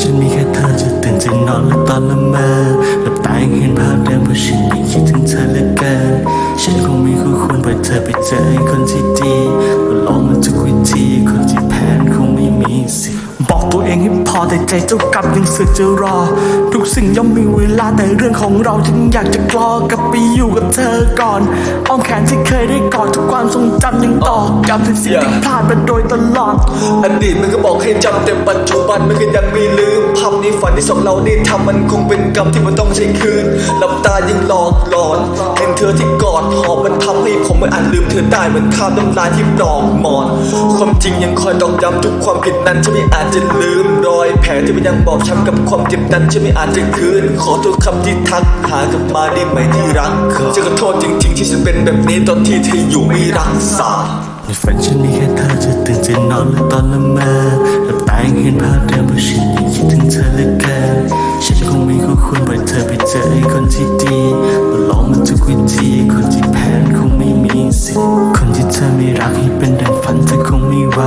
ฉันมีแค่เธอจะตื่นจะนอนและตอนละเมอหลับตาเห็นภาพเดิมเพราะฉันยังคิดถึงเธอเละกันฉันคงไมีคู่ควรปล่อยเธอไปเจอคนที่ดีก็ลองมาทุกวิธี แต่ใจเจ้ากลับยังสึกจะรอ ทุกสิ่งย่อมมีเวลาแต่เรื่องของเราฉันอยากจะกลอกลับไปอยู่กับเธอก่อนอ้อมแขนที่เคยได้กอดทุกความทรงจำยังต่อกลับถึงสิ่งที่พลาดมาโดยตลอด อดีตมันก็บอกให้จำแต่ปัจจุบันมันก็ยังไม่ลืมภาพในฝันที่สองเราได้ทำมันคงเป็น กรรมที่มันต้องใช้คืนหลับตายังหลอกหลอนเห็นเธอที่กอดหอบมันทำให้ผมไม่อาจลืมเธอได้เหมือนข้ามน้ำลายที่ปลอกหมอน ความจริงยังคอยตอกย้ำทุกความผิดนั้นฉันไม่อาจจะลืมรอย แผลที่มันยังบอบช้ำกับความเจ็บนั้นฉันไม่อาจจะคืน ขอโทษคำที่ทักหากลับมาได้ไหมที่รักจะขอโทษจริง ๆ ที่ฉันเป็นแบบนี้ตอนที่เธออยู่ไม่รักษาในฝันฉันมีแค่เธอจะตื่นจะนอนและตอนละเมอหลับตายังเห็นภาพเดิมเพราะฉัน กคุณปล่อยเธอไปเจอไอ้คนที่ดีมาลองมันทุกวิธีคนที่แพ้คงไม่มีสิคนที่เธอไม่รักให้เป็นดังฝันเธอคงไม่ไหว